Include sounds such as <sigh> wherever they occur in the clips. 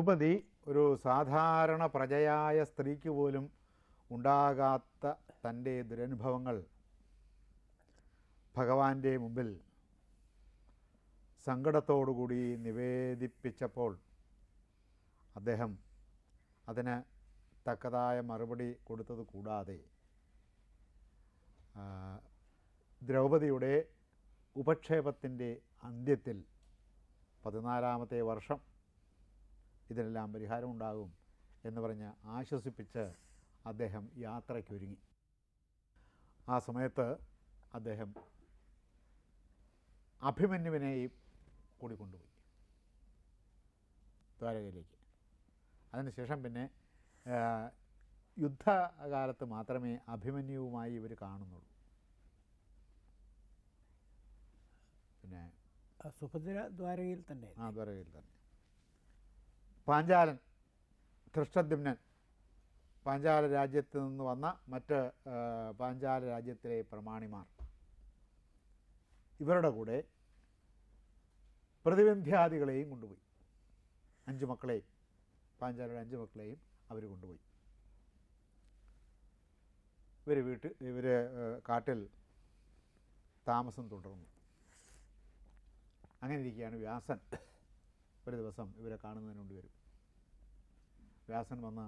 ദ്രൗപദി ഒരു സാധാരണ പ്രജയായ സ്ത്രീക്ക് പോലും ഉണ്ടാകാത്ത തന്റെ ദുരനുഭവങ്ങൾ ഭഗവാന്റെ മുമ്പിൽ സങ്കടത്തോടുകൂടി നിവേദിപ്പിച്ചപ്പോൾ അദ്ദേഹം അതിന് തക്കതായ മറുപടി കൊടുത്തത് കൂടാതെ ദ്രൗപതിയുടെ ഉപക്ഷേപത്തിന്റെ അന്ത്യത്തിൽ പതിനാലാമത്തെ വർഷം ഇതിനെല്ലാം പരിഹാരമുണ്ടാകും എന്ന് പറഞ്ഞ് ആശ്വസിപ്പിച്ച് അദ്ദേഹം യാത്രയ്ക്കൊരുങ്ങി. ആ സമയത്ത് അദ്ദേഹം അഭിമന്യുവിനെയും കൂടി കൊണ്ടുപോയി ദ്വാരകയിലേക്ക്. അതിനുശേഷം പിന്നെ യുദ്ധകാലത്ത് മാത്രമേ അഭിമന്യുവുമായി ഇവർ കാണുന്നുള്ളൂ. പിന്നെ സുഭദ്ര ദ്വാരകയിൽ തന്നെ ആ ദ്വാരകയിൽ തന്നെ. പാഞ്ചാലൻ ധൃഷ്ടദ്യുമ്നൻ പാഞ്ചാല രാജ്യത്ത് നിന്ന് വന്ന മറ്റ് പാഞ്ചാല രാജ്യത്തിലെ പ്രമാണിമാർ. ഇവരുടെ കൂടെ പ്രതിബന്ധ്യാദികളെയും കൊണ്ടുപോയി. അഞ്ച് മക്കളെയും പാഞ്ചാലയുടെ അഞ്ച് മക്കളെയും അവർ കൊണ്ടുപോയി. ഇവർ വീട്ടിൽ ഇവർ കാട്ടിൽ താമസം തുടർന്നു. അങ്ങനെ ഇരിക്കുകയാണ് വ്യാസൻ. ഒരു ദിവസം ഇവരെ കാണുന്നതിന് വേണ്ടി വരും. വ്യാസൻ വന്ന്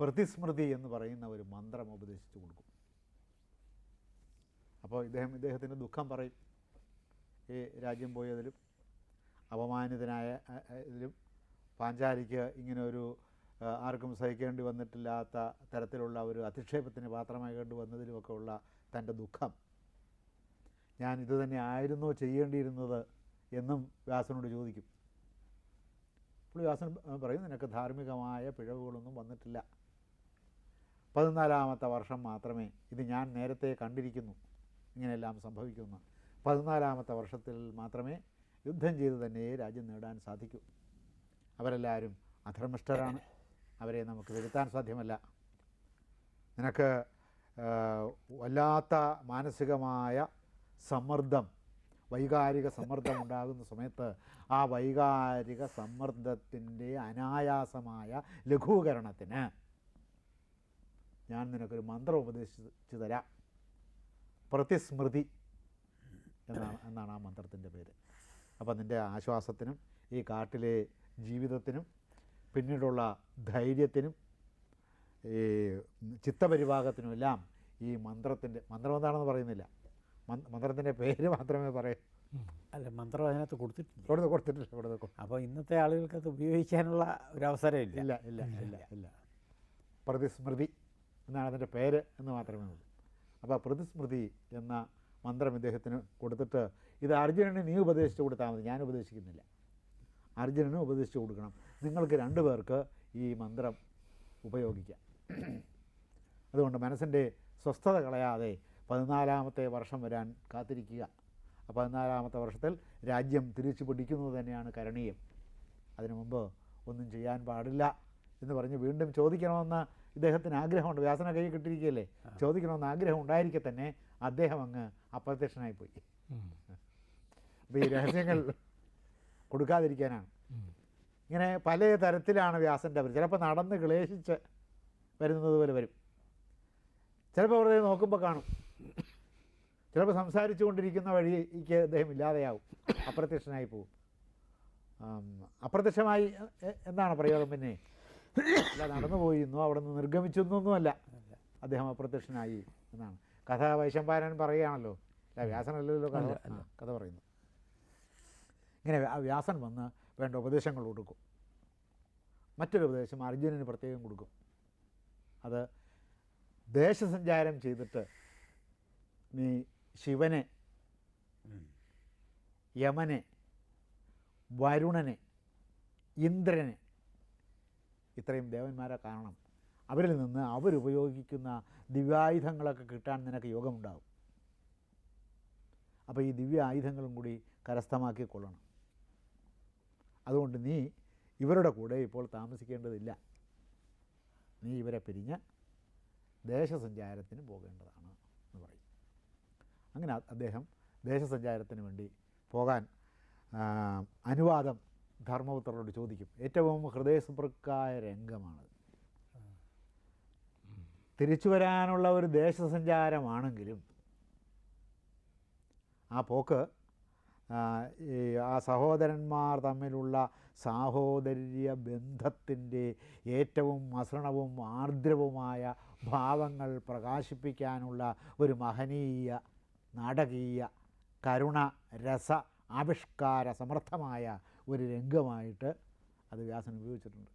പ്രതിസ്മൃതി എന്ന് പറയുന്ന ഒരു മന്ത്രം ഉപദേശിച്ചു കൊടുക്കും. അപ്പോൾ ഇദ്ദേഹം ഇദ്ദേഹത്തിന്റെ ദുഃഖം പറയും. ഈ രാജ്യം പോയതിലും അപമാനിതനായ ഇതിലും പാഞ്ചാലിക്ക് ഇങ്ങനെ ഒരു ആർക്കും സഹിക്കേണ്ടി വന്നിട്ടില്ലാത്ത തരത്തിലുള്ള ഒരു അധിക്ഷേപത്തിന് പാത്രമാകേണ്ടി വന്നതിലുമൊക്കെ ഉള്ള തന്റെ ദുഃഖം. ഞാൻ ഇത് തന്നെ ആയിരുന്നോ ചെയ്യേണ്ടിയിരുന്നത് എന്നും വ്യാസനോട് ചോദിക്കും. അപ്പോൾ വ്യാസൻ പറയും നിനക്ക് ധാർമ്മികമായ പിഴവുകളൊന്നും വന്നിട്ടില്ല. പതിനാലാമത്തെ വർഷം മാത്രമേ ഇത് ഞാൻ നേരത്തെ കണ്ടിരിക്കുന്നു. ഇങ്ങനെയെല്ലാം സംഭവിക്കുന്ന. പതിനാലാമത്തെ വർഷത്തിൽ മാത്രമേ യുദ്ധം ചെയ്ത് തന്നെ രാജ്യം നേടാൻ സാധിക്കൂ. അവരെല്ലാവരും അധർമ്മിഷ്ഠരാണ്. അവരെ നമുക്ക് വരുത്താൻ സാധ്യമല്ല. നിനക്ക് വല്ലാത്ത മാനസികമായ സമ്മർദ്ദം വൈകാരിക സമ്മർദ്ദം ഉണ്ടാകുന്ന സമയത്ത് ആ വൈകാരിക സമ്മർദ്ദത്തിന്റെ അനായാസമായ ലഘൂകരണത്തിന് ഞാൻ നിനക്കൊരു മന്ത്രം ഉപദേശിച്ചു തരാം. പ്രതിസ്മൃതി എന്നാണ് എന്നാണ് ആ മന്ത്രത്തിന്റെ പേര്. അപ്പം നിന്റെ ആശ്വാസത്തിനും ഈ കാട്ടിലെ ജീവിതത്തിനും പിന്നീടുള്ള ധൈര്യത്തിനും ഈ ചിത്തപരിഭാഗത്തിനുമെല്ലാം ഈ മന്ത്രത്തിന്റെ മന്ത്രം എന്താണെന്ന് പറയുന്നില്ല. മന്ത്രത്തിന്റെ പേര് മാത്രമേ പറയൂ. അല്ല മന്ത്രം അതിനകത്ത് കൊടുത്തിട്ടില്ല. കൊടുത്ത് കൊടുത്തിട്ടില്ല കൊടുത്ത് അപ്പോൾ ഇന്നത്തെ ആളുകൾക്ക് അത് ഉപയോഗിക്കാനുള്ള ഒരു അവസരം ഇല്ല. ഇല്ല ഇല്ല ഇല്ല പ്രതിസ്മൃതി എന്നാണ് അതിന്റെ പേര് എന്ന് മാത്രമേ ഉള്ളൂ. അപ്പോൾ പ്രതിസ്മൃതി എന്ന മന്ത്രം ഇദ്ദേഹത്തിന് കൊടുത്തിട്ട് ഇത് അർജുനന് നീ ഉപദേശിച്ചു കൊടുത്താൽ മതി. ഞാൻ ഉപദേശിക്കുന്നില്ല. അർജുനന് ഉപദേശിച്ചു കൊടുക്കണം. നിങ്ങൾക്ക് രണ്ടു പേർക്ക് ഈ മന്ത്രം ഉപയോഗിക്കാം. അതുകൊണ്ട് മനസ്സിന്റെ സ്വസ്ഥത കളയാതെ പതിനാലാമത്തെ വർഷം വരാൻ കാത്തിരിക്കുക. ആ പതിനാലാമത്തെ വർഷത്തിൽ രാജ്യം തിരിച്ചു പിടിക്കുന്നത് തന്നെയാണ് കരണീയം. അതിനു മുമ്പ് ഒന്നും ചെയ്യാൻ പാടില്ല എന്ന് പറഞ്ഞ് വീണ്ടും ചോദിക്കണമെന്ന് ഇദ്ദേഹത്തിന് ആഗ്രഹമുണ്ട്. വ്യാസന കൈ കിട്ടിയിരിക്കുകയല്ലേ? ചോദിക്കണമെന്ന് ആഗ്രഹം ഉണ്ടായിരിക്കെ തന്നെ അദ്ദേഹം അങ്ങ് അപ്രത്യക്ഷനായി പോയി അപ്പോൾ ഈ രഹസ്യങ്ങൾ <laughs> കൊടുക്കാതിരിക്കാനാണ്. ഇങ്ങനെ പല തരത്തിലാണ് വ്യാസന്റെ അവർ ചിലപ്പോൾ നടന്ന് ക്ലേശിച്ച് വരുന്നത് പോലെ വരും. ചിലപ്പോൾ വെറുതെ നോക്കുമ്പോൾ കാണും. ചിലപ്പോൾ സംസാരിച്ചു കൊണ്ടിരിക്കുന്ന വഴിക്ക് അദ്ദേഹം ഇല്ലാതെയാവും. അപ്രത്യക്ഷനായി പോവും. അപ്രത്യക്ഷമായി എന്താണ് എന്നാണ് പ്രയോഗം പിന്നെ? അല്ല നടന്നു പോയിരുന്നു അവിടെ നിന്ന് നിർഗമിച്ചു എന്നൊന്നുമല്ല. അദ്ദേഹം അപ്രത്യക്ഷനായി എന്നാണ്. കഥ വൈശമ്പാരൻ പറയുകയാണല്ലോ. അല്ല വ്യാസനല്ലല്ലോ കഥ. കഥ പറയുന്നു. ഇങ്ങനെ ആ വ്യാസൻ വന്ന് വേണ്ട ഉപദേശങ്ങൾ കൊടുക്കും. മറ്റൊരു ഉപദേശം അർജുനന് പ്രത്യേകം കൊടുക്കും. അത് ദേശസഞ്ചാരം ചെയ്തിട്ട് നീ ശിവനെ യമനെ വരുണനെ ഇന്ദ്രനെ ഇത്രയും ദേവന്മാരെ കാണണം. അവരിൽ നിന്ന് അവരുപയോഗിക്കുന്ന ദിവ്യായുധങ്ങളൊക്കെ കിട്ടാൻ നിനക്ക് യോഗമുണ്ടാകും അപ്പോൾ ഈ ദിവ്യ ആയുധങ്ങളും കൂടി കരസ്ഥമാക്കിക്കൊള്ളണം അതുകൊണ്ട് നീ ഇവരുടെ കൂടെ ഇപ്പോൾ താമസിക്കേണ്ടതില്ല. നീ ഇവരെ പിരിഞ്ഞ് ദേശസഞ്ചാരത്തിന് പോകേണ്ടതാണ്. അങ്ങനെ അദ്ദേഹം ദേശസഞ്ചാരത്തിന് വേണ്ടി പോകാൻ അനുവാദം ധർമ്മപുത്രരോട് ചോദിക്കും. ഏറ്റവും ഹൃദയസ്പൃക്കായ രംഗമാണ് തിരിച്ചു വരാനുള്ള ഒരു ദേശസഞ്ചാരമാണെങ്കിലും ആ പോക്ക് ഈ ആ സഹോദരന്മാർ തമ്മിലുള്ള സാഹോദര്യ ബന്ധത്തിന്റെ ഏറ്റവും മസൃണവും ആർദ്രവുമായ ഭാവങ്ങൾ പ്രകാശിപ്പിക്കാനുള്ള ഒരു മഹനീയ നാടകീയ കരുണ രസ ആവിഷ്കാര സമർത്ഥമായ ഒരു രംഗമായിട്ട് അത് വ്യാസൻ ഉപയോഗിച്ചിട്ടുണ്ട്.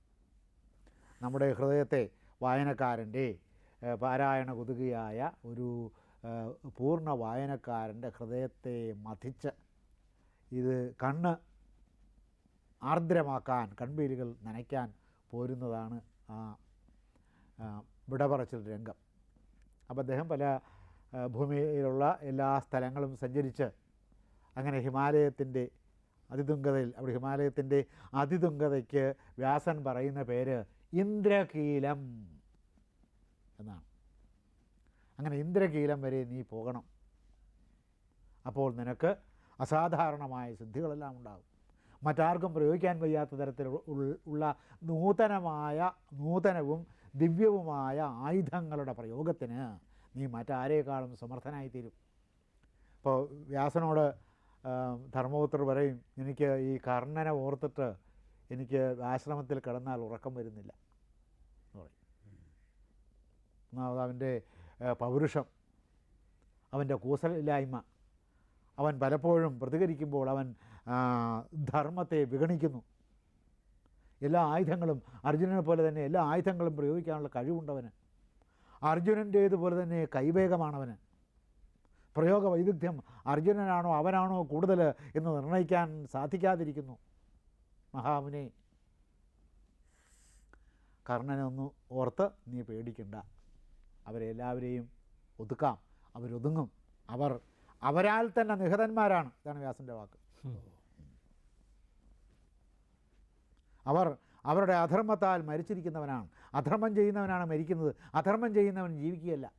നമ്മുടെ ഹൃദയത്തെ വായനക്കാരന്റെ പാരായണ കൊതുകിയായ ഒരു പൂർണ വായനക്കാരന്റെ ഹൃദയത്തെ മതിച്ച് ഇത് കണ്ണ് ആർദ്രമാക്കാൻ കൺപീലുകൾ നനയ്ക്കാൻ പോരുന്നതാണ് ആ വിടപറച്ചിൽ രംഗം. അപ്പോൾ അദ്ദേഹം പല ഭൂമിയിലുള്ള എല്ലാ സ്ഥലങ്ങളും സഞ്ചരിച്ച് അങ്ങനെ ഹിമാലയത്തിന്റെ അതിതുങ്കതയിൽ അവിടെ ഹിമാലയത്തിന്റെ അതിതുങ്കതയ്ക്ക് വ്യാസൻ പറയുന്ന പേര് ഇന്ദ്രകീലം എന്നാണ്. അങ്ങനെ ഇന്ദ്രകീലം വരെ നീ പോകണം. അപ്പോൾ നിനക്ക് അസാധാരണമായ സിദ്ധികളെല്ലാം ഉണ്ടാകും. മറ്റാർക്കും പ്രയോഗിക്കാൻ വയ്യാത്ത തരത്തിൽ ഉള്ള നൂതനമായ നൂതനവും ദിവ്യവുമായ ആയുധങ്ങളുടെ പ്രയോഗത്തിന് നീ മറ്റാരേക്കാളും സമർത്ഥനായിത്തീരും. അപ്പോൾ വ്യാസനോട് ധർമ്മപുത്രർ പറയും എനിക്ക് ഈ കർണനെ ഓർത്തിട്ട് എനിക്ക് ആശ്രമത്തിൽ കിടന്നാൽ ഉറക്കം വരുന്നില്ല. എന്ന് പറയും. ഒന്നാമത് അവന്റെ പൗരുഷം. അവന്റെ കൂസലില്ലായ്മ. അവൻ പലപ്പോഴും പ്രതികരിക്കുമ്പോൾ അവൻ ധർമ്മത്തെ വിഗണിക്കുന്നു. എല്ലാ ആയുധങ്ങളും അർജുനനെ പോലെ തന്നെ എല്ലാ ആയുധങ്ങളും പ്രയോഗിക്കാനുള്ള കഴിവുണ്ടവന്. അർജുനന്റേതുപോലെ തന്നെ കൈവേഗമാണവന്. പ്രയോഗ വൈദഗ്ധ്യം അർജുനനാണോ അവനാണോ കൂടുതൽ എന്ന് നിർണയിക്കാൻ സാധിക്കാതിരിക്കുന്നു. മഹാമുനെ. കർണനെ ഒന്ന് ഓർത്ത് നീ പേടിക്കണ്ട. അവരെല്ലാവരെയും ഒതുക്കാം. അവരൊതുങ്ങും. അവർ അവരാൽ തന്നെ നിഹതന്മാരാണ്. ഇതാണ് വ്യാസന്റെ വാക്ക്. അവർ അവരുടെ അധർമ്മത്താൽ മരിച്ചിരിക്കുന്നവനാണ്. അധർമ്മം ചെയ്യുന്നവനാണ് മരിക്കുന്നത്. അധർമ്മം ചെയ്യുന്നവൻ ജീവിക്കുകയല്ല.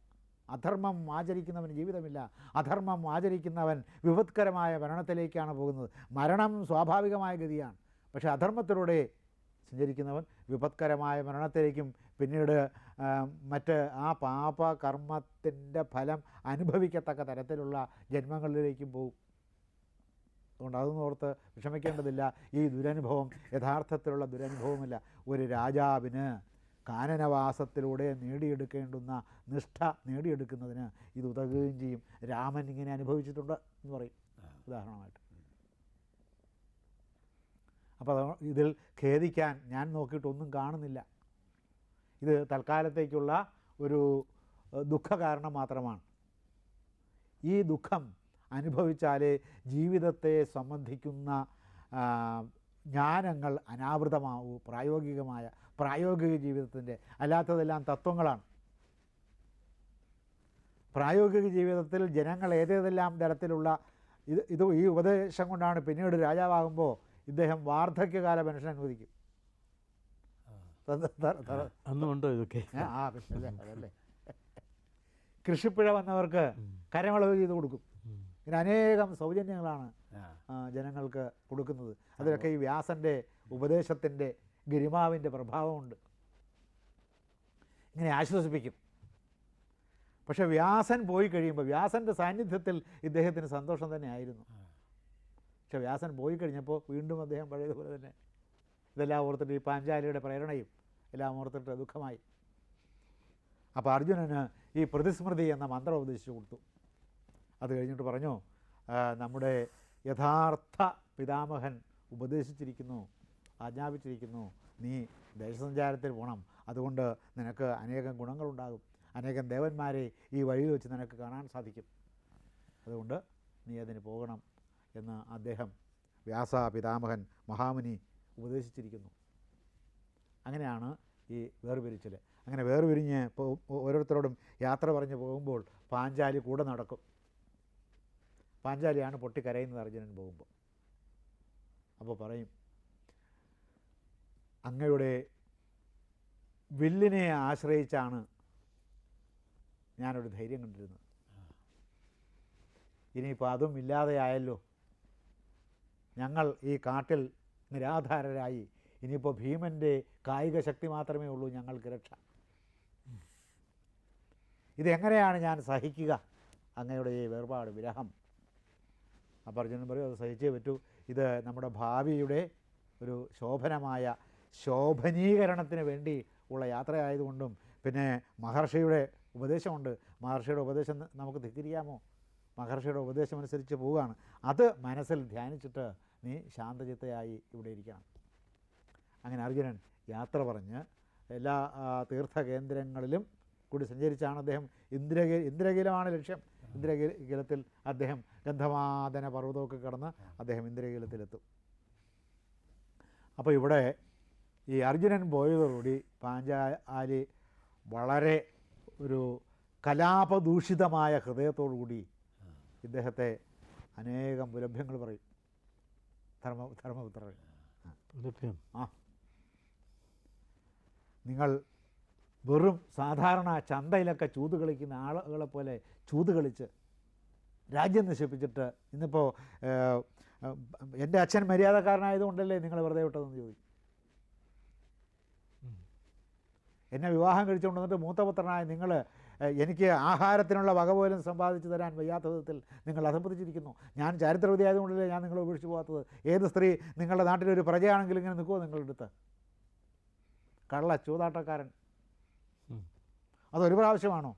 അധർമ്മം ആചരിക്കുന്നവന് ജീവിതമില്ല. അധർമ്മം ആചരിക്കുന്നവൻ വിപത്കരമായ മരണത്തിലേക്കാണ് പോകുന്നത്. മരണം സ്വാഭാവികമായ ഗതിയാണ്. പക്ഷേ അധർമ്മത്തിലൂടെ സഞ്ചരിക്കുന്നവൻ വിപത്കരമായ മരണത്തിലേക്കും പിന്നീട് മറ്റ് ആ പാപ കർമ്മത്തിന്റെ ഫലം അനുഭവിക്കത്തക്ക തരത്തിലുള്ള ജന്മങ്ങളിലേക്കും പോകും. അതുകൊണ്ട് അതൊന്നും ഓർത്ത് വിഷമിക്കേണ്ടതില്ല. ഈ ദുരനുഭവം യഥാർത്ഥത്തിലുള്ള ദുരനുഭവമല്ല. ഒരു രാജാവിന് കാനനവാസത്തിലൂടെ നേടിയെടുക്കേണ്ടുന്ന നിഷ്ഠ നേടിയെടുക്കുന്നതിന് ഇത് ഉതകുകയും ചെയ്യും. രാമൻ ഇങ്ങനെ അനുഭവിച്ചിട്ടുണ്ട് എന്ന് പറയും. ഉദാഹരണമായിട്ട്. അപ്പോൾ ഇതിൽ ഖേദിക്കാൻ ഞാൻ നോക്കിയിട്ടൊന്നും കാണുന്നില്ല. ഇത് തൽക്കാലത്തേക്കുള്ള ഒരു ദുഃഖ കാരണം മാത്രമാണ്. ഈ ദുഃഖം അനുഭവിച്ചാലേ ജീവിതത്തെ സംബന്ധിക്കുന്ന ജ്ഞാനങ്ങൾ അനാവൃതമാവൂ. പ്രായോഗികമായ പ്രായോഗിക ജീവിതത്തിന്റെ അല്ലാത്തതെല്ലാം തത്വങ്ങളാണ്. പ്രായോഗിക ജീവിതത്തിൽ ജനങ്ങൾ ഏതേതെല്ലാം തരത്തിലുള്ള ഇത് ഇത് ഈ ഉപദേശം കൊണ്ടാണ് പിന്നീട് രാജാവാകുമ്പോൾ ഇദ്ദേഹം വാർദ്ധക്യകാല പെൻഷൻ അനുവദിക്കും. അന്നുണ്ടോ ഇതൊക്കെ? ആ പിന്നെ അതല്ലേ കൃഷിപ്പിഴ വന്നവർക്ക് കരമളവ് ചെയ്ത് കൊടുക്കും. ഇങ്ങനെ അനേകം സൗജന്യങ്ങളാണ് ജനങ്ങൾക്ക് കൊടുക്കുന്നത്. അതിലൊക്കെ ഈ വ്യാസന്റെ ഉപദേശത്തിന്റെ ഗരിമാവിന്റെ പ്രഭാവമുണ്ട്. ഇങ്ങനെ ആശ്വസിപ്പിക്കും. പക്ഷെ വ്യാസൻ പോയി കഴിയുമ്പോൾ വ്യാസന്റെ സാന്നിധ്യത്തിൽ ഇദ്ദേഹത്തിന് സന്തോഷം തന്നെ ആയിരുന്നു. പക്ഷെ വ്യാസൻ പോയി കഴിഞ്ഞപ്പോൾ വീണ്ടും അദ്ദേഹം പഴയതുപോലെ തന്നെ ഇതെല്ലാം ഓർത്തിട്ട് ഈ പാഞ്ചാലിയുടെ പ്രേരണയും എല്ലാം ഓർത്തിട്ട് ദുഃഖമായി. അപ്പോൾ അർജുനന് ഈ പ്രതിസ്മൃതി എന്ന മന്ത്രം ഉപദേശിച്ചു കൊടുത്തു. അത് കഴിഞ്ഞിട്ട് പറഞ്ഞു നമ്മുടെ യഥാർത്ഥ പിതാമഹൻ ഉപദേശിച്ചിരിക്കുന്നു ആജ്ഞാപിച്ചിരിക്കുന്നു നീ ദേശസഞ്ചാരത്തിൽ പോകണം അതുകൊണ്ട് നിനക്ക് അനേകം ഗുണങ്ങളുണ്ടാകും. അനേകം ദേവന്മാരെ ഈ വഴിയിൽ വെച്ച് നിനക്ക് കാണാൻ സാധിക്കും. അതുകൊണ്ട് നീ അതിന് പോകണം എന്ന് അദ്ദേഹം വ്യാസ പിതാമഹൻ മഹാമുനി ഉപദേശിച്ചിരിക്കുന്നു. അങ്ങനെയാണ് ഈ വേർപിരിച്ചൽ അങ്ങനെ വേർപിരിഞ്ഞ് ഓരോരുത്തരോടും യാത്ര പറഞ്ഞ് പോകുമ്പോൾ പാഞ്ചാലി കൂടെ നടക്കും. പാഞ്ചാലിയാണ് പൊട്ടിക്കരയുന്നത് അർജുനൻ പോകുമ്പോൾ. അപ്പോൾ പറയും അങ്ങയുടെ വില്ലിനെ ആശ്രയിച്ചാണ് ഞാനൊരു ധൈര്യം കണ്ടിരുന്നത്. ഇനിയിപ്പോൾ അതും ഇല്ലാതെയായല്ലോ. ഞങ്ങൾ ഈ കാട്ടിൽ നിരാധാരരായി. ഇനിയിപ്പോൾ ഭീമന്റെ കായിക ശക്തി മാത്രമേ ഉള്ളൂ ഞങ്ങൾക്ക് രക്ഷ. ഇതെങ്ങനെയാണ് ഞാൻ സഹിക്കുക? അങ്ങയുടെ ഈ വേർപാട് വിരഹം. അപ്പോൾ അർജുനൻ പറയും അത് സഹിച്ചേ പറ്റൂ. ഇത് നമ്മുടെ ഭാവിയുടെ ഒരു ശോഭനമായ ശോഭനീകരണത്തിന് വേണ്ടി ഉള്ള യാത്രയായതുകൊണ്ടും പിന്നെ മഹർഷിയുടെ ഉപദേശമുണ്ട്. മഹർഷിയുടെ ഉപദേശം നമുക്ക് ധിക്കരിക്കാമോ മഹർഷിയുടെ ഉപദേശം അനുസരിച്ച് പോവുകയാണ്. അത് മനസ്സിൽ ധ്യാനിച്ചിട്ട് നീ ശാന്തചിത്തയായി ഇവിടെ ഇരിക്കണം. അങ്ങനെ അർജുനൻ യാത്ര പറഞ്ഞ് എല്ലാ തീർത്ഥ കേന്ദ്രങ്ങളിലും കൂടി സഞ്ചരിച്ചാണ് അദ്ദേഹം ഇന്ദ്രഗി ഇന്ദ്രകീലമാണ് ലക്ഷ്യം. ഇന്ദ്രകീലത്തിൽ അദ്ദേഹം ഗന്ധമാദന പർവതമൊക്കെ കടന്ന് അദ്ദേഹം ഇന്ദ്രകീലത്തിലെത്തും. അപ്പോൾ ഇവിടെ ഈ അർജുനൻ പോയതോടുകൂടി പാഞ്ചാലി വളരെ ഒരു കലാപദൂഷിതമായ ഹൃദയത്തോടു കൂടി ഇദ്ദേഹത്തെ അനേകം പുലഭ്യങ്ങൾ പറയും. ധർമ്മ ധർമ്മപുത്രർ. ലഭ്യം ആ. നിങ്ങൾ വെറും സാധാരണ ചന്തയിലൊക്കെ ചൂത് കളിക്കുന്ന ആളുകളെ പോലെ ചൂത് കളിച്ച് രാജ്യം നശിപ്പിച്ചിട്ട് ഇന്നിപ്പോൾ എന്റെ അച്ഛൻ മര്യാദക്കാരനായതുകൊണ്ടല്ലേ നിങ്ങൾ വെറുതെ വിട്ടതെന്ന് ചോദിച്ചു എന്നെ വിവാഹം കഴിച്ചുകൊണ്ട് വന്നിട്ട് മൂത്തപുത്രനായ നിങ്ങൾ എനിക്ക് ആഹാരത്തിനുള്ള വക പോലും സമ്പാദിച്ചു തരാൻ വയ്യാത്ത വിധത്തിൽ നിങ്ങൾ അസംബന്ധിച്ചിരിക്കുന്നു ഞാൻ ചാരിത്രവതി ആയതുകൊണ്ടല്ലേ ഞാൻ നിങ്ങളെ ഉപേക്ഷിച്ച് പോകാത്തത്. ഏത് സ്ത്രീ നിങ്ങളുടെ നാട്ടിലൊരു പ്രജയാണെങ്കിലും ഇങ്ങനെ നിൽക്കുമോ നിങ്ങളുടെ അടുത്ത്? കള്ള ചൂതാട്ടക്കാരൻ. അതൊരു പ്രാവശ്യമാണോ?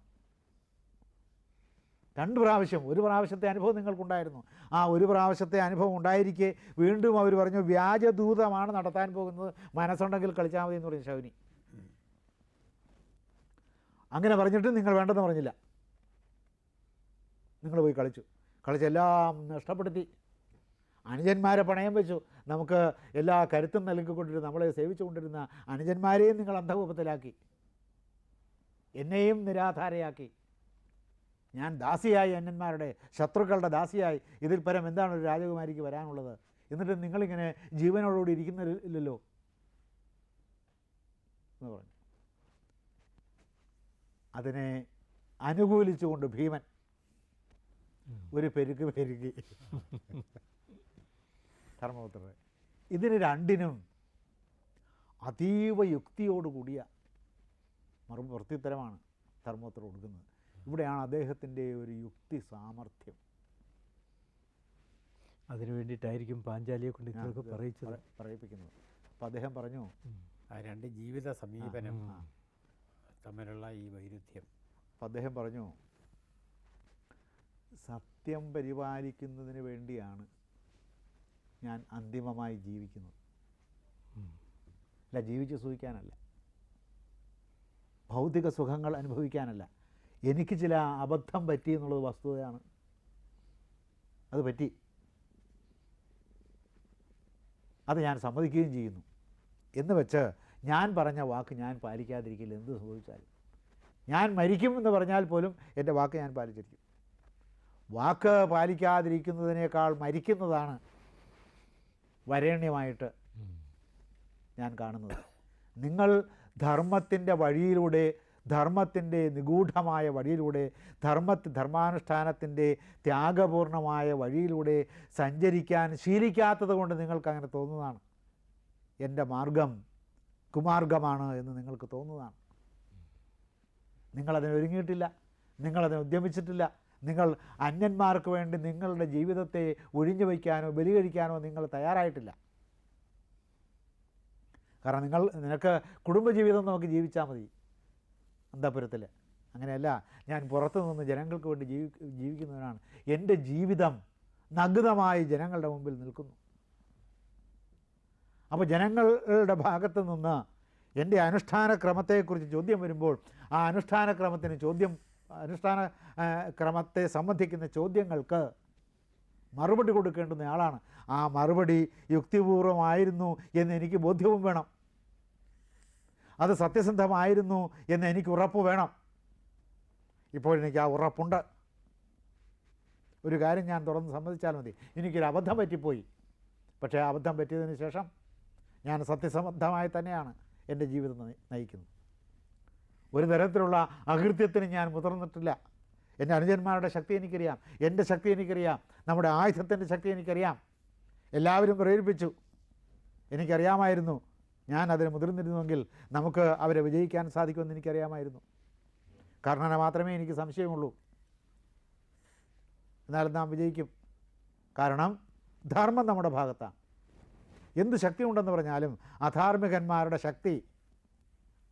രണ്ട് പ്രാവശ്യം. ഒരു പ്രാവശ്യത്തെ അനുഭവം നിങ്ങൾക്കുണ്ടായിരുന്നു. ആ ഒരു പ്രാവശ്യത്തെ അനുഭവം ഉണ്ടായിരിക്കെ. വീണ്ടും അവർ പറഞ്ഞു വ്യാജദൂതമാണ് നടത്താൻ പോകുന്നത്. മനസ്സുണ്ടെങ്കിൽ കളിച്ചാൽ മതി എന്ന് പറഞ്ഞു ശൗനി. അങ്ങനെ പറഞ്ഞിട്ട് നിങ്ങൾ വേണ്ടെന്ന് പറഞ്ഞില്ല. നിങ്ങൾ പോയി കളിച്ചു. കളിച്ചെല്ലാം നഷ്ടപ്പെടുത്തി. അനുജന്മാരെ പണയം വെച്ചു. നമുക്ക് എല്ലാ കരുത്തും നൽകിക്കൊണ്ടിരുന്ന നമ്മളെ സേവിച്ചുകൊണ്ടിരുന്ന അനുജന്മാരെയും നിങ്ങൾ അന്ധകൂപത്തിലാക്കി എന്നെയും നിരാധാരയാക്കി. ഞാൻ ദാസിയായി അന്യന്മാരുടെ ശത്രുക്കളുടെ ദാസിയായി. ഇതിൽ പരം എന്താണ് ഒരു രാജകുമാരിക്ക് വരാനുള്ളത്? എന്നിട്ട് നിങ്ങളിങ്ങനെ ജീവനോടുകൂടി ഇരിക്കുന്നില്ലല്ലോ എന്ന് പറഞ്ഞു. അതിനെ അനുകൂലിച്ചുകൊണ്ട് ഭീമൻ ഒരു പെരുക്ക് പെരുകി ധർമ്മപുത്രരെ ഇതിന് രണ്ടിനും അതീവ യുക്തിയോടുകൂടിയ മറു പ്രത്യുത്തരമാണ് ധർമ്മത്തിൽ കൊടുക്കുന്നത് ഇവിടെയാണ് അദ്ദേഹത്തിന്റെ ഒരു യുക്തി സാമർഥ്യം. അതിനു വേണ്ടിയിട്ടായിരിക്കും പാഞ്ചാലിയെ കൊണ്ട് ഞാൻ ഇതൊക്കെ പറയിച്ചത്. പറയിപ്പിക്കുന്നത്. അപ്പോൾ അദ്ദേഹം പറഞ്ഞു ആ രണ്ട് ജീവിത സമീപനം തമ്മിലുള്ള ഈ വൈരുദ്ധ്യം. അപ്പം അദ്ദേഹം പറഞ്ഞു സത്യം പരിപാലിക്കുന്നതിന് വേണ്ടിയാണ് ഞാൻ അന്തിമമായി ജീവിക്കുന്നത്. അല്ല ജീവിച്ച് സുഖിക്കാനല്ല ഭൗതിക സുഖങ്ങൾ അനുഭവിക്കാനല്ല. എനിക്ക് ചില അബദ്ധം പറ്റി എന്നുള്ളത് വസ്തുതയാണ്. അത് പറ്റി. അത് ഞാൻ സമ്മതിക്കുകയും ചെയ്യുന്നു. എന്ന് വെച്ച് ഞാൻ പറഞ്ഞ വാക്ക് ഞാൻ പാലിക്കാതിരിക്കില്ല. എന്ത് സംഭവിച്ചാലും. ഞാൻ മരിക്കും എന്ന് പറഞ്ഞാൽ പോലും എന്റെ വാക്ക് ഞാൻ പാലിച്ചിരിക്കും. വാക്ക് പാലിക്കാതിരിക്കുന്നതിനേക്കാൾ മരിക്കുന്നതാണ് വരേണ്യമായിട്ട് ഞാൻ കാണുന്നത്. നിങ്ങൾ ധർമ്മത്തിന്റെ വഴിയിലൂടെ ധർമ്മത്തിന്റെ നിഗൂഢമായ വഴിയിലൂടെ ധർമ്മ ധർമാനുഷ്ഠാനത്തിന്റെ ത്യാഗപൂർണമായ വഴിയിലൂടെ സഞ്ചരിക്കാൻ ശീലിക്കാത്തത് കൊണ്ട് നിങ്ങൾക്ക് അങ്ങനെ തോന്നുന്നതാണ്. എന്റെ മാർഗം കുമാർഗമാണ് എന്ന് നിങ്ങൾക്ക് തോന്നുന്നതാണ്. നിങ്ങളതിന് ഒരുങ്ങിയിട്ടില്ല നിങ്ങളതിന് ഉദ്യമിച്ചിട്ടില്ല നിങ്ങൾ അന്യന്മാർക്ക് വേണ്ടി നിങ്ങളുടെ ജീവിതത്തെ ഒഴിഞ്ഞു വയ്ക്കാനോ ബലി കഴിക്കാനോ നിങ്ങൾ തയ്യാറായിട്ടില്ല. കാരണം നിങ്ങൾ നിനക്ക് കുടുംബജീവിതം നോക്കി ജീവിച്ചാൽ മതി. അന്തപുരത്തിൽ അങ്ങനെയല്ല ഞാൻ പുറത്തു നിന്ന് ജനങ്ങൾക്ക് വേണ്ടി ജീവി ജീവിക്കുന്നവനാണ്. എന്റെ ജീവിതം നഗ്നമായി ജനങ്ങളുടെ മുമ്പിൽ നിൽക്കുന്നു. അപ്പോൾ ജനങ്ങളുടെ ഭാഗത്ത് നിന്ന് എന്റെ അനുഷ്ഠാന ക്രമത്തെക്കുറിച്ച് ചോദ്യം വരുമ്പോൾ ആ അനുഷ്ഠാന ക്രമത്തിന് ചോദ്യം അനുഷ്ഠാന ക്രമത്തെ സംബന്ധിക്കുന്ന ചോദ്യങ്ങൾക്ക് മറുപടി കൊടുക്കേണ്ടുന്ന ആളാണ്. ആ മറുപടി യുക്തിപൂർവമായിരുന്നു എന്ന് എനിക്ക് ബോധ്യവും വേണം. അത് സത്യസന്ധമായിരുന്നു എന്ന് എനിക്ക് ഉറപ്പ് വേണം. ഇപ്പോൾ എനിക്ക് ആ ഉറപ്പുണ്ട്. ഒരു കാര്യം ഞാൻ തുറന്ന് സമ്മതിച്ചാൽ മതി. എനിക്കൊരു അബദ്ധം പറ്റിപ്പോയി. പക്ഷേ അബദ്ധം പറ്റിയതിന് ശേഷം ഞാൻ സത്യസന്ധമായി തന്നെയാണ് എന്റെ ജീവിതം നയിക്കുന്നത്. ഒരു തരത്തിലുള്ള അകൃത്യത്തിന് ഞാൻ മുതിർന്നിട്ടില്ല. എന്റെ അനുജന്മാരുടെ ശക്തി എനിക്കറിയാം. എന്റെ ശക്തി എനിക്കറിയാം. നമ്മുടെ ആയുധത്തിന്റെ ശക്തി എനിക്കറിയാം. എല്ലാവരും പ്രേരിപ്പിച്ചു. എനിക്കറിയാമായിരുന്നു ഞാൻ അതിന് മുതിർന്നിരുന്നുവെങ്കിൽ നമുക്ക് അവരെ വിജയിക്കാൻ സാധിക്കുമെന്ന് എനിക്കറിയാമായിരുന്നു. കർണനെ മാത്രമേ എനിക്ക് സംശയമുള്ളൂ. എന്നാലും നാം വിജയിക്കും. കാരണം ധർമ്മം നമ്മുടെ ഭാഗത്താണ്. എന്ത് ശക്തി ഉണ്ടെന്ന് പറഞ്ഞാലും അധാർമികന്മാരുടെ ശക്തി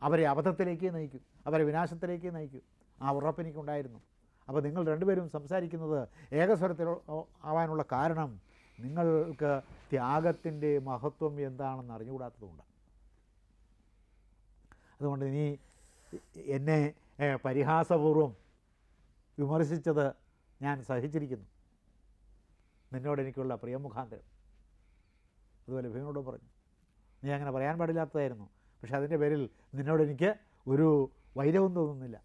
അവരെ അബദ്ധത്തിലേക്ക് നയിക്കും. അവരെ വിനാശത്തിലേക്ക് നയിക്കും. ആ ഉറപ്പെനിക്കുണ്ടായിരുന്നു അപ്പോൾ നിങ്ങൾ രണ്ടുപേരും സംസാരിക്കുന്നത് ഏകസ്വരത്തിൽ ആവാനുള്ള കാരണം നിങ്ങൾക്ക് ത്യാഗത്തിന്റെ മഹത്വം എന്താണെന്ന് അറിഞ്ഞുകൂടാത്തതുകൊണ്ടാണ്. അതുകൊണ്ട് നീ എന്നെ പരിഹാസപൂർവം വിമർശിച്ചത് ഞാൻ സഹിച്ചിരിക്കുന്നു. നിന്നോട് എനിക്കുള്ള പ്രിയമുഖാന്തരം. അതുപോലെ ഭീമനോട് പറഞ്ഞു. നീ അങ്ങനെ പറയാൻ പാടില്ലാത്തതായിരുന്നു. പക്ഷെ അതിന്റെ പേരിൽ നിന്നോട് എനിക്ക് ഒരു വൈരവും തോന്നുന്നില്ല.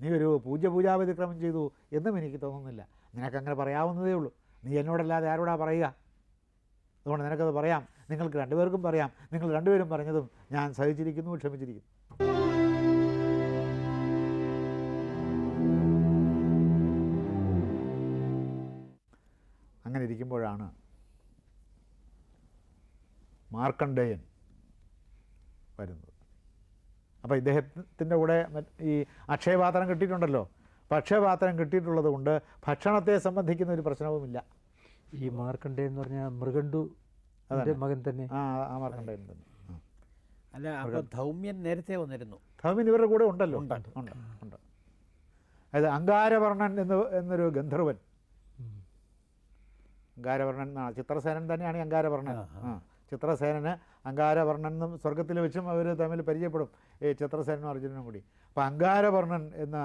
നീ ഒരു പൂജ പൂജാവതിക്രമം ചെയ്തു എന്നും എനിക്ക് തോന്നുന്നില്ല. നിനക്കങ്ങനെ പറയാവുന്നതേ ഉള്ളൂ. നീ എന്നോടല്ലാതെ ആരോടാ പറയുക? അതുകൊണ്ട് നിനക്കത് പറയാം. നിങ്ങൾക്ക് രണ്ടുപേർക്കും പറയാം. നിങ്ങൾ രണ്ടുപേരും പറഞ്ഞതും ഞാൻ സഹിച്ചിരിക്കുന്നു ക്ഷമിച്ചിരിക്കുന്നു. ഇരിക്കുമ്പോഴാണ് മാർക്കണ്ഡേയൻ വരുന്നത്. അപ്പോൾ ഇദ്ദേഹത്തിന്റെ കൂടെ ഈ അക്ഷയപാത്രം കിട്ടിയിട്ടുണ്ടല്ലോ. ഭക്ഷ്യപാത്രം കിട്ടിയിട്ടുള്ളത് കൊണ്ട് ഭക്ഷണത്തെ സംബന്ധിക്കുന്ന ഒരു പ്രശ്നവുമില്ല. ഈ മാർക്കണ്ഡേ എന്ന് പറഞ്ഞാൽ മൃഗണ്ടു അതെ മകൻ തന്നെ. ആ ആ മാർക്കണ്ഡേയൻ തന്നെ. അല്ല അപ്പോൾ ധൗമ്യൻ നേരത്തെ വന്നിരുന്നു. ധൗമ്യൻ ഇവരുടെ കൂടെ ഉണ്ടല്ലോ. ഉണ്ട്. ഉണ്ട് ഉണ്ട്. അതായത് അങ്കാരവർണൻ എന്ന് എന്നൊരു ഗന്ധർവൻ. അങ്കാരവർണൻ എന്നാണ്. ചിത്രസേനൻ തന്നെയാണ് അങ്കാരവർണൻ ചിത്രസേനന് അങ്കാരവർണൻ സ്വർഗത്തിൽ വെച്ചും അവർ തമ്മിൽ പരിചയപ്പെടും ഈ ചിത്രസേനനും അർജുനനും കൂടി. അപ്പോൾ അങ്കാരവർണൻ എന്ന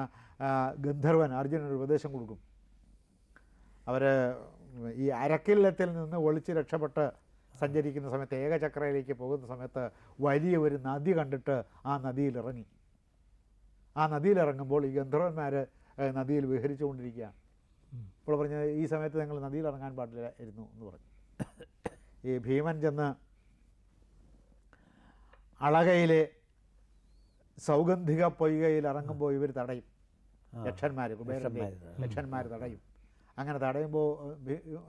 ഗന്ധർവൻ അർജുനൻ ഒരു ഉപദേശം കൊടുക്കും. അവർ ഈ അരക്കില്ലത്തിൽ നിന്ന് ഒളിച്ച് രക്ഷപ്പെട്ട് സഞ്ചരിക്കുന്ന സമയത്ത് ഏകചക്രയിലേക്ക് പോകുന്ന സമയത്ത് വലിയ ഒരു നദി കണ്ടിട്ട് ആ നദിയിൽ ഇറങ്ങി ആ നദിയിൽ ഇറങ്ങുമ്പോൾ ഈ ഗന്ധർവന്മാർ നദിയിൽ വിഹരിച്ചുകൊണ്ടിരിക്കുകയാണ്. അപ്പോൾ പറഞ്ഞത് ഈ സമയത്ത് നിങ്ങൾ നദിയിൽ ഇറങ്ങാൻ പാടില്ല ഇരുന്നു എന്ന് പറഞ്ഞു. ഈ ഭീമൻ ചെന്ന് അളകയിലെ സൗഗന്ധിക പൊയ്കയിൽ ഇറങ്ങുമ്പോൾ ഇവർ തടയും. യക്ഷന്മാർ യക്ഷന്മാര്. യക്ഷന്മാർ തടയും. അങ്ങനെ തടയുമ്പോൾ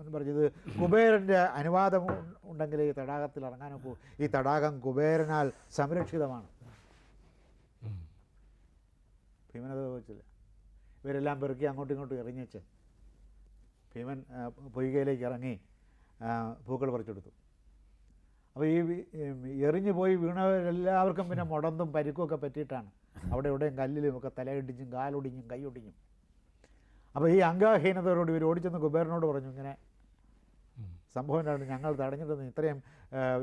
എന്ന് പറഞ്ഞത് കുബേരന്റെ അനുവാദം ഉണ്ടെങ്കിൽ ഈ തടാകത്തിൽ ഇറങ്ങാനൊക്കെ ഈ തടാകം കുബേരനാൽ സംരക്ഷിതമാണ്. ഭീമനത് വെച്ചില്ല ഇവരെല്ലാം പെറുക്കി അങ്ങോട്ടും ഇങ്ങോട്ടും എറിഞ്ഞേച്ച് ഭീമൻ പൊയ്കയിലേക്ക് ഇറങ്ങി പൂക്കൾ പറിച്ചെടുത്തു. അപ്പോൾ ഈ എറിഞ്ഞു പോയി വീണവരെല്ലാവർക്കും പിന്നെ മുടന്തും പരിക്കും ഒക്കെ പറ്റിയിട്ടാണ്. അവിടെ ഇവിടെയും കല്ലിലും ഒക്കെ തലയിടിഞ്ഞും കാലൊടിഞ്ഞും കൈയൊടിഞ്ഞും. അപ്പോൾ ഈ അംഗഹീനതയോട് ഇവർ ഓടിച്ചെന്ന് കുബേരനോട് പറഞ്ഞു ഇങ്ങനെ സംഭവം രണ്ട് ഞങ്ങൾ തടഞ്ഞിട്ടൊന്നും ഇത്രയും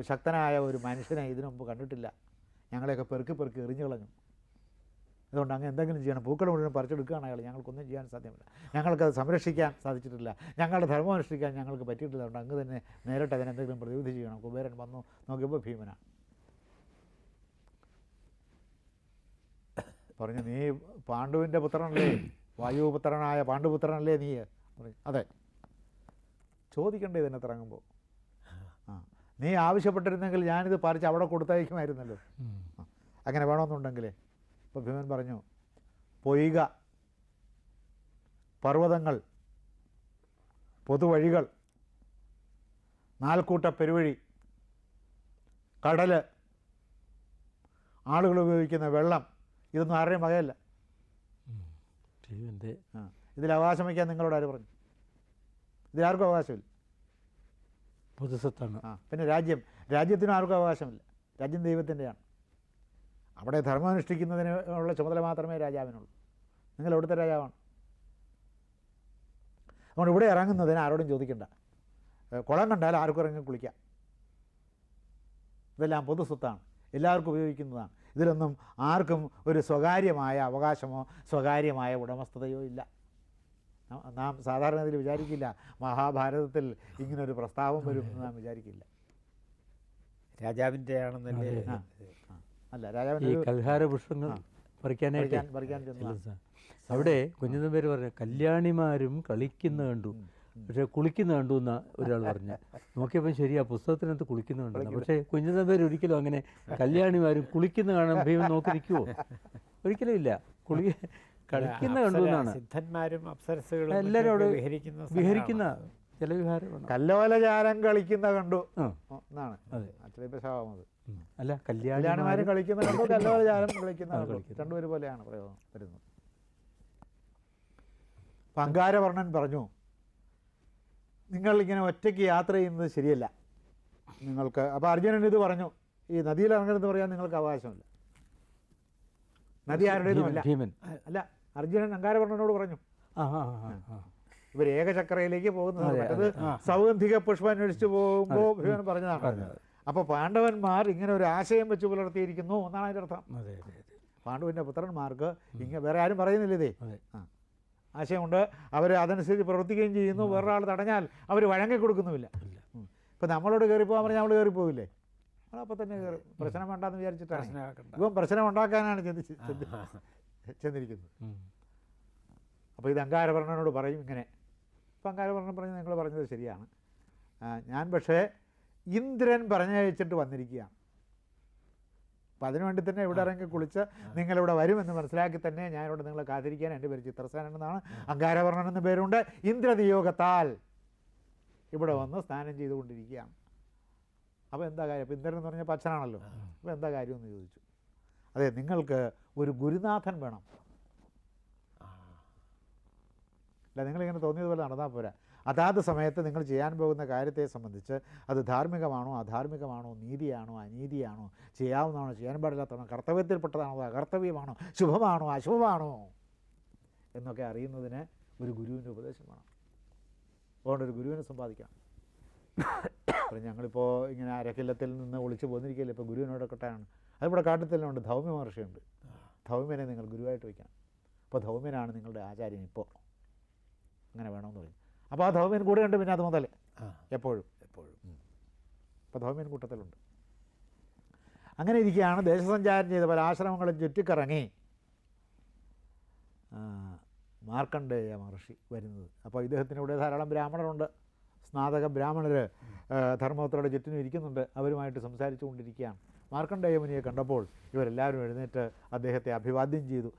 ശക്തനായ ഒരു മനുഷ്യനെ ഇതിനു മുമ്പ് കണ്ടിട്ടില്ല. ഞങ്ങളെയൊക്കെ പെറുക്കി പെറുക്കി എറിഞ്ഞു കളഞ്ഞു. അതുകൊണ്ട് അങ്ങ് എന്തെങ്കിലും ചെയ്യണം. പൂക്കൾ മുഴുവൻ പറിച്ചെടുക്കുകയാണ് അയാൾ. ഞങ്ങൾക്കൊന്നും ചെയ്യാൻ സാധ്യമല്ല. ഞങ്ങൾക്കത് സംരക്ഷിക്കാൻ സാധിച്ചിട്ടില്ല. ഞങ്ങളുടെ ധർമ്മം അനുഷ്ഠിക്കാൻ ഞങ്ങൾക്ക് പറ്റിയിട്ടില്ല. അതുകൊണ്ട് അങ്ങ് തന്നെ നേരിട്ട് അതിനെന്തെങ്കിലും പ്രതിവിധി ചെയ്യണം. കുബേരൻ വന്നു നോക്കിയപ്പോൾ ഭീമനാണ് പറഞ്ഞു നീ പാണ്ഡുവിന്റെ പുത്രനല്ലേ? വായുപുത്രനായ പാണ്ഡുപുത്രനല്ലേ നീ? പറഞ്ഞു അതെ. ചോദിക്കണ്ടേ ഇതിനകത്ത് ഇറങ്ങുമ്പോൾ ആ. നീ ആവശ്യപ്പെട്ടിരുന്നെങ്കിൽ ഞാനിത് പറിച്ച് അവിടെ കൊടുത്തയക്കുമായിരുന്നല്ലോ. അങ്ങനെ വേണമെന്നുണ്ടെങ്കിലേ ഇപ്പോൾ ഭീമൻ പറഞ്ഞു പൊയ്ക. പർവതങ്ങൾ പൊതുവഴികൾ നാൽക്കൂട്ട പെരുവഴി കടൽ ആളുകൾ ഉപയോഗിക്കുന്ന വെള്ളം ഇതൊന്നും ആരുടെയും വകയല്ല. ഭീമന്റെ ഇതിൽ അവകാശം വയ്ക്കാൻ നിങ്ങളോട് ആര് പറഞ്ഞു? ഇതിലാർക്കും അവകാശമില്ല. പൊതുസത്താണ്. ആ. പിന്നെ രാജ്യം. രാജ്യത്തിനും ആർക്കും അവകാശമില്ല. രാജ്യം ദൈവത്തിന്റെയാണ്. അവിടെ ധർമ്മം അനുഷ്ഠിക്കുന്നതിന് ഉള്ള ചുമതല മാത്രമേ രാജാവിനുള്ളൂ. നിങ്ങൾ എവിടുത്തെ രാജാവാണ്? അതുകൊണ്ട് ഇവിടെ ഇറങ്ങുന്നതിന് ആരോടും ചോദിക്കണ്ട. കുളം കണ്ടാൽ ആർക്കും ഇറങ്ങി കുളിക്കാം. ഇതെല്ലാം പൊതുസ്വത്താണ് എല്ലാവർക്കും ഉപയോഗിക്കുന്നതാണ്. ഇതിലൊന്നും ആർക്കും ഒരു സ്വകാര്യമായ അവകാശമോ സ്വകാര്യമായ ഉടമസ്ഥതയോ ഇല്ല. നാം- നാം സാധാരണ ഇതിൽ വിചാരിക്കില്ല. മഹാഭാരതത്തിൽ ഇങ്ങനൊരു പ്രസ്താവം വരും എന്ന് നാം വിചാരിക്കില്ല. രാജാവിന്റെ ആണെന്നല്ലേ അല്ല ഈ രാജാവിന് ഒരു- കൽഹാര പുഷ്പങ്ങൾ ആ. പറിക്കാനായിട്ട്. പറിക്കാൻ പറിക്കാൻ അവിടെ കുഞ്ഞുന്നം പേര് പറഞ്ഞു കല്യാണിമാരും കളിക്കുന്ന കണ്ടു. പക്ഷെ കുളിക്കുന്ന കണ്ടു എന്നാ ഒരാൾ പറഞ്ഞു. നോക്കിയപ്പോൾ ശരിയാ പുസ്തകത്തിനകത്ത് കുളിക്കുന്ന കണ്ടു. പക്ഷേ കുഞ്ഞുന്നം പേര് ഒരിക്കലും അങ്ങനെ കല്യാണിമാരും കുളിക്കുന്ന കാണാൻ ഭീമൻ നോക്കി നിൽക്കുവോ ഒരിക്കലും ഇല്ല. കുളി കളിക്കുന്ന കണ്ടു അപ്സര- എന്നാണ് സിദ്ധന്മാരും അപ്സരസുകളും എല്ലാവരും അവിടെ വിഹരിക്കുന്ന വിഹരിക്കുന്ന സ്ഥലമാണ്. ജലവിഹാരമാണ്. കല്ലോലചാരം കളിക്കുന്ന കണ്ടു. ആ. എന്നാണ്. അതെ. അത്രയും ശാപം അത്. ഉം. അല്ല കല്യാണിമാരും കല്യാണിമാരും കളിക്കുന്ന <laughs> കളിക്കുന്നു. രണ്ടുപേര് പോലെയാണ് പ്രയോഗം വരുന്നത്. പങ്കാരവർണൻ പറഞ്ഞു നിങ്ങൾ ഇങ്ങനെ ഒറ്റയ്ക്ക് യാത്ര ചെയ്യുന്നത് ശരിയല്ല. നിങ്ങൾക്ക് അപ്പോൾ അർജുനൻ ഇത് പറഞ്ഞു ഈ നദിയിൽ ഇറങ്ങരുതെന്ന് പറയാൻ നിങ്ങൾക്ക് അവകാശമില്ല. നദി ആരുടേതുമല്ല അല്ല അർജുനൻ അങ്കാരവർണനോട് പറഞ്ഞു. ഇവർ ഏകചക്രയിലേക്ക് പോകുന്നത് മറ്റത് സൗഗന്ധിക പുഷ്പം അന്വേഷിച്ച് പോകുമ്പോൾ ഭീമൻ പറഞ്ഞതാണ്. അപ്പോൾ പാണ്ഡവന്മാർ ഇങ്ങനെ ഒരു ആശയം വെച്ച് പുലർത്തിയിരിക്കുന്നു എന്നാണ് അതിന്റെ അർത്ഥം. അതെ അതെ പാണ്ഡുവിന്റെ പുത്രന്മാർക്ക് ഇങ്ങനെ വേറെ ആരും പറയുന്നില്ല ഇതേ. ആശയമുണ്ട്. അവർ അതനുസരിച്ച് പ്രവർത്തിക്കുകയും ചെയ്യുന്നു. വേറൊരാൾ തടഞ്ഞാൽ അവർ വഴങ്ങി കൊടുക്കുന്നുമില്ല ഇപ്പം നമ്മളോട് കയറിപ്പോകാൻ പറഞ്ഞാൽ നമ്മൾ കയറിപ്പോവില്ലേ? നമ്മളപ്പോൾ തന്നെ കയറി. പ്രശ്നം വേണ്ടെന്ന് വിചാരിച്ചിട്ടാണ്. ഇപ്പം പ്രശ്നം ഉണ്ടാക്കാനാണ് ചിന്തിച്ച് ചെന്നിരിക്കുന്നത്. അപ്പോൾ ഇത് അങ്കാരവർണനോട് പറയും ഇങ്ങനെ. ഇപ്പം അങ്കാരവർണൻ പറഞ്ഞ് നിങ്ങൾ പറഞ്ഞത് ശരിയാണ്. ഞാൻ പക്ഷേ ഇന്ദ്രൻ പറഞ്ഞയച്ചിട്ട് വന്നിരിക്കുകയാണ്. അപ്പം അതിനുവേണ്ടി തന്നെ ഇവിടെ ഇറങ്ങി കുളിച്ച് നിങ്ങളിവിടെ വരുമെന്ന് മനസ്സിലാക്കി തന്നെ ഞാനിവിടെ നിങ്ങളെ കാത്തിരിക്കാൻ എന്റെ പേര് ചിത്രസേനൻ എന്നാണ് അങ്കാരവർണൻ എന്ന പേരുണ്ട്. ഇന്ദ്രതിയോഗത്താൽ ഇവിടെ വന്ന് സ്നാനം ചെയ്തുകൊണ്ടിരിക്കുകയാണ്. അപ്പോൾ എന്താ കാര്യം? അപ്പോൾ ഇന്ദ്രൻ എന്ന് പറഞ്ഞാൽ പച്ചനാണല്ലോ അപ്പോൾ എന്താ കാര്യമെന്ന് ചോദിച്ചു. അതെ നിങ്ങൾക്ക് ഒരു ഗുരുനാഥൻ വേണം. അല്ല നിങ്ങളിങ്ങനെ തോന്നിയതുപോലെ നടന്നാൽ പോരാ. അതാത് സമയത്ത് നിങ്ങൾ ചെയ്യാൻ പോകുന്ന കാര്യത്തെ സംബന്ധിച്ച് അത് ധാർമ്മികമാണോ അധാർമ്മികമാണോ നീതിയാണോ അനീതിയാണോ ചെയ്യാവുന്നതാണോ ചെയ്യാൻ പാടില്ലാത്തതാണോ കർത്തവ്യത്തിൽപ്പെട്ടതാണോ അകർത്തവ്യമാണോ ശുഭമാണോ അശുഭമാണോ എന്നൊക്കെ അറിയുന്നതിന് ഒരു ഗുരുവിന്റെ ഉപദേശം വേണം അതുകൊണ്ട് ഒരു ഗുരുവിനെ സമ്പാദിക്കാം അപ്പം ഞങ്ങളിപ്പോൾ ഇങ്ങനെ അരക്കില്ലത്തിൽ നിന്ന് ഒളിച്ചു പോന്നിരിക്കില്ല ഇപ്പോൾ ഗുരുവിനോടൊക്കെട്ടാണ് അതിവിടെ ഉണ്ട് ധൗമ്യ മഹർഷിയുണ്ട്. ധൗമ്യനെ നിങ്ങൾ ഗുരുവായിട്ട് വയ്ക്കണം. അപ്പോൾ ധൗമ്യനാണ് നിങ്ങളുടെ ആചാര്യൻ ഇപ്പോൾ. അങ്ങനെ വേണമെന്ന് പറയും. അപ്പോൾ ആ ധൗമ്യൻ കൂടെ ഉണ്ട് പിന്നെ അത് മുതൽ എപ്പോഴും. എപ്പോഴും. അപ്പോൾ ധൗമ്യൻ കൂട്ടത്തിലുണ്ട്. അങ്ങനെ ഇരിക്കുകയാണ് ദേശസഞ്ചാരം ചെയ്ത പല ആശ്രമങ്ങളും ചുറ്റിക്കറങ്ങി മാർക്കണ്ഡേയ മഹർഷി വരുന്നത്. അപ്പോൾ ഇദ്ദേഹത്തിന് ഇവിടെ ധാരാളം ബ്രാഹ്മണരുണ്ട്. സ്നാതക ബ്രാഹ്മണർ ധർമ്മപുത്രയുടെ ചുറ്റിനും ഇരിക്കുന്നുണ്ട്. അവരുമായിട്ട് സംസാരിച്ചു കൊണ്ടിരിക്കുകയാണ്. മാർക്കണ്ഡേയ മുനിയെ കണ്ടപ്പോൾ ഇവരെല്ലാവരും എഴുന്നേറ്റ് അദ്ദേഹത്തെ അഭിവാദ്യം ചെയ്തു.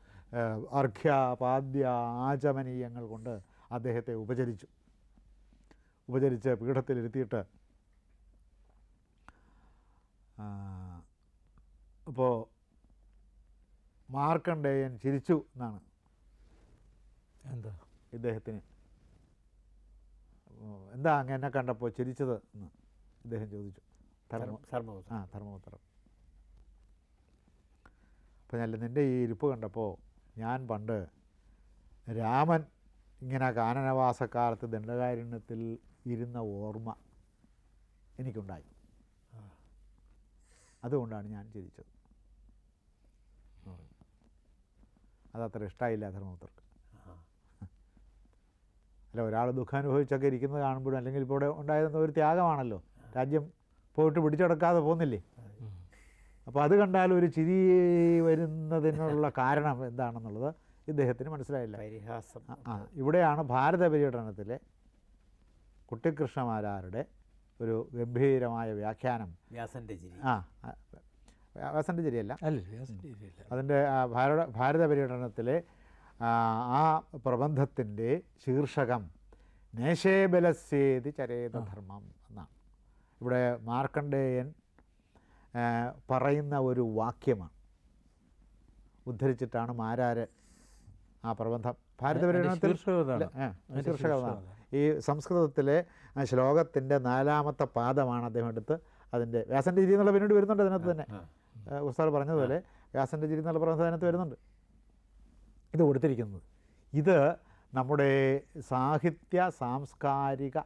അർഘ്യ പാദ്യ ആചമനീയങ്ങൾ കൊണ്ട് അദ്ദേഹത്തെ ഉപചരിച്ചു. ഉപചരിച്ച് പീഠത്തിലിരുത്തിയിട്ട്. അപ്പോൾ മാർക്കണ്ഡേയൻ ചിരിച്ചു എന്നാണ്. എന്താ? ഇദ്ദേഹത്തിന്. എന്താ അങ്ങനെ എന്നെ കണ്ടപ്പോൾ ചിരിച്ചത് എന്ന് ഇദ്ദേഹം ചോദിച്ചു. ധർമ്മ. ആ ധർമ്മപുത്രം. അപ്പം അല്ല നിന്റെ ഈ ഇരിപ്പ് കണ്ടപ്പോൾ ഞാൻ പണ്ട് രാമൻ ഇങ്ങനെ കാനനവാസക്കാലത്ത് ദണ്ഡകാരണ്യത്തിൽ ഇരുന്ന ഓർമ്മ എനിക്കുണ്ടായി. അതുകൊണ്ടാണ് ഞാൻ ചിരിച്ചത്. അതത്ര ഇഷ്ടമായില്ല ധർമ്മപുത്രർക്ക് അല്ല ഒരാൾ ദുഃഖം അനുഭവിച്ചൊക്കെ ഇരിക്കുന്നത് കാണുമ്പോഴും അല്ലെങ്കിൽ ഇപ്പോൾ ഇവിടെ ഉണ്ടായിരുന്ന ഒരു ത്യാഗമാണല്ലോ. രാജ്യം പോയിട്ട് പിടിച്ചെടുക്കാതെ പോകുന്നില്ലേ അപ്പോൾ അത് കണ്ടാൽ ഒരു ചിരി വരുന്നതിനുള്ള കാരണം എന്താണെന്നുള്ളത് ഇദ്ദേഹത്തിന് മനസ്സിലായില്ല. പരിഹാസം. ആ, ആ. ഇവിടെയാണ് ഭാരത പര്യടനത്തിലെ കുട്ടിക്കൃഷ്ണമാരാരുടെ ഒരു ഗംഭീരമായ വ്യാഖ്യാനം. വ്യാസന്റെ ചിരി. ആ വ്യാസന്റെ ചിരിയല്ല. അല്ല വ്യാസന്റെ ഇല്ല അതിന്റെ ഭാരത ഭാരത പര്യടനത്തിലെ ആ, ആ പ്രബന്ധത്തിന്റെ ശീർഷകം നേശേബലസ്യേതി ചരേതധർമ്മം എന്നാണ്. ഇവിടെ മാർക്കണ്ഡേയൻ പറയുന്ന ഒരു വാക്യമാണ്. ഉദ്ധരിച്ചിട്ടാണ് മാരാര് ആ പ്രബന്ധം. ഭാരത പര്യടനത്തിൽ ശീർഷകം ഈ സംസ്കൃതത്തിലെ ശ്ലോകത്തിന്റെ നാലാമത്തെ പാദമാണ് അദ്ദേഹം എടുത്ത് അതിന്റെ വ്യാസന്റെ ചിരി എന്നുള്ള പിന്നീട് വരുന്നുണ്ട് അതിനകത്ത് തന്നെ. ഉസ്താദ് പറഞ്ഞതുപോലെ വ്യാസന്റെ ചിരി എന്നുള്ള പറഞ്ഞത് അതിനകത്ത് വരുന്നുണ്ട്. ഇത് കൊടുത്തിരിക്കുന്നത്. ഇത് നമ്മുടെ സാഹിത്യ സാംസ്കാരിക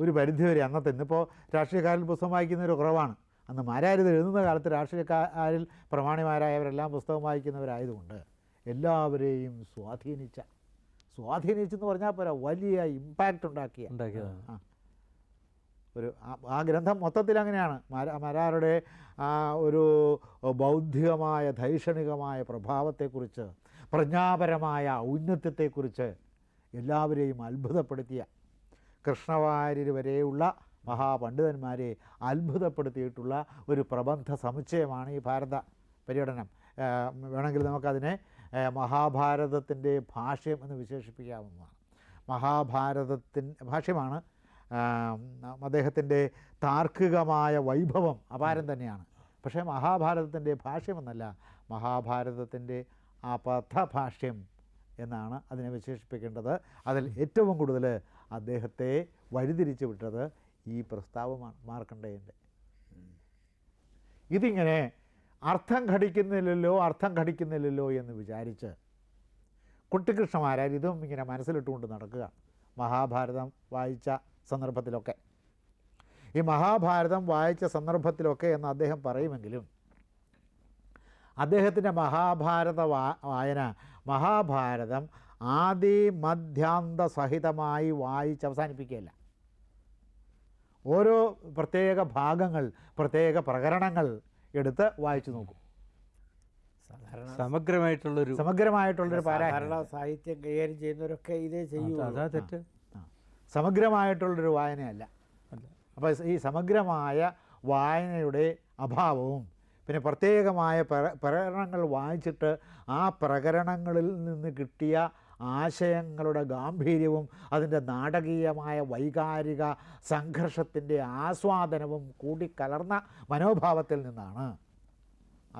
ഒരു പരിധി വരെ അന്നത്തെ ഇന്നിപ്പോൾ രാഷ്ട്രീയക്കാരിൽ പുസ്തകം വായിക്കുന്നൊരു കുറവാണ്. അന്ന് മാരാരിത് എഴുതുന്ന കാലത്ത് രാഷ്ട്രീയക്കാരിൽ പ്രമാണിമാരായവരെല്ലാം പുസ്തകം വായിക്കുന്നവരായതുകൊണ്ട് എല്ലാവരെയും സ്വാധീനിച്ച സ്വാധീനിച്ചെന്ന് പറഞ്ഞാൽ പോരാ വലിയ ഇമ്പാക്റ്റ് ഉണ്ടാക്കിയ. ഉണ്ടാക്കിയതാണ് ഒരു ആ- ഗ്രന്ഥം മൊത്തത്തിൽ അങ്ങനെയാണ്. മരാരുടെ ആ ഒരു ബൗദ്ധികമായ ധൈഷണികമായ പ്രഭാവത്തെക്കുറിച്ച് പ്രജ്ഞാപരമായ ഔന്നത്യത്തെക്കുറിച്ച് എല്ലാവരെയും അത്ഭുതപ്പെടുത്തിയ കൃഷ്ണവാര്യർ വരെയുള്ള മഹാപണ്ഡിതന്മാരെ അത്ഭുതപ്പെടുത്തിയിട്ടുള്ള ഒരു പ്രബന്ധ സമുച്ചയമാണ് ഈ ഭാരത പര്യടനം. വേണമെങ്കിൽ നമുക്കതിനെ മഹാഭാരതത്തിന്റെ ഭാഷ്യം എന്ന് വിശേഷിപ്പിക്കാവുന്നതാണ്. മഹാഭാരതത്തിൻ ഭാഷ്യമാണ്. അദ്ദേഹത്തിന്റെ താർക്കികമായ വൈഭവം അപാരം തന്നെയാണ്. പക്ഷേ മഹാഭാരതത്തിന്റെ ഭാഷ്യമെന്നല്ല മഹാഭാരതത്തിന്റെ അപഥഭാഷ്യം എന്നാണ് അതിനെ വിശേഷിപ്പിക്കേണ്ടത്. അതിൽ ഏറ്റവും കൂടുതൽ അദ്ദേഹത്തെ വഴിതിരിച്ചു വിട്ടത് ഈ പ്രസ്താവമാണ് മാർക്കണ്ഡേയന്റെ. ഇതിങ്ങനെ അർത്ഥം ഘടിക്കുന്നില്ലല്ലോ അർത്ഥം ഘടിക്കുന്നില്ലല്ലോ എന്ന് വിചാരിച്ച് കുട്ടികൃഷ്ണമാരായാലും ഇതും ഇങ്ങനെ മനസ്സിലിട്ടുകൊണ്ട് നടക്കുക. മഹാഭാരതം വായിച്ച സന്ദർഭത്തിലൊക്കെ. ഈ മഹാഭാരതം വായിച്ച സന്ദർഭത്തിലൊക്കെ എന്ന് അദ്ദേഹം പറയുമെങ്കിലും അദ്ദേഹത്തിന്റെ മഹാഭാരത വായന മഹാഭാരതം ആദി മധ്യാന്ത സഹിതമായി വായിച്ച് അവസാനിപ്പിക്കുകയല്ല. ഓരോ പ്രത്യേക ഭാഗങ്ങൾ പ്രത്യേക പ്രകരണങ്ങൾ എടുത്ത് വായിച്ചു നോക്കും. സാധാരണ സമഗ്രമായിട്ടുള്ളൊരു സമഗ്രമായിട്ടുള്ളൊരു പാരായണം. സാധാരണ സാഹിത്യം കൈകാര്യം ചെയ്യുന്നവരൊക്കെ ഇതേ ചെയ്യൂ അതാ തെറ്റ്. ആ. സമഗ്രമായിട്ടുള്ളൊരു വായനയല്ല. അല്ല. അപ്പോൾ ഈ സമഗ്രമായ വായനയുടെ അഭാവവും പിന്നെ പ്രത്യേകമായ പ്ര- പ്രകരണങ്ങൾ വായിച്ചിട്ട് ആ പ്രകരണങ്ങളിൽ നിന്ന് കിട്ടിയ ആശയങ്ങളുടെ ഗാംഭീര്യവും അതിന്റെ നാടകീയമായ വൈകാരിക സംഘർഷത്തിന്റെ ആസ്വാദനവും കൂടിക്കലർന്ന മനോഭാവത്തിൽ നിന്നാണ്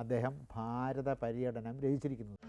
അദ്ദേഹം ഭാരത പര്യടനം രചിച്ചിരിക്കുന്നത്.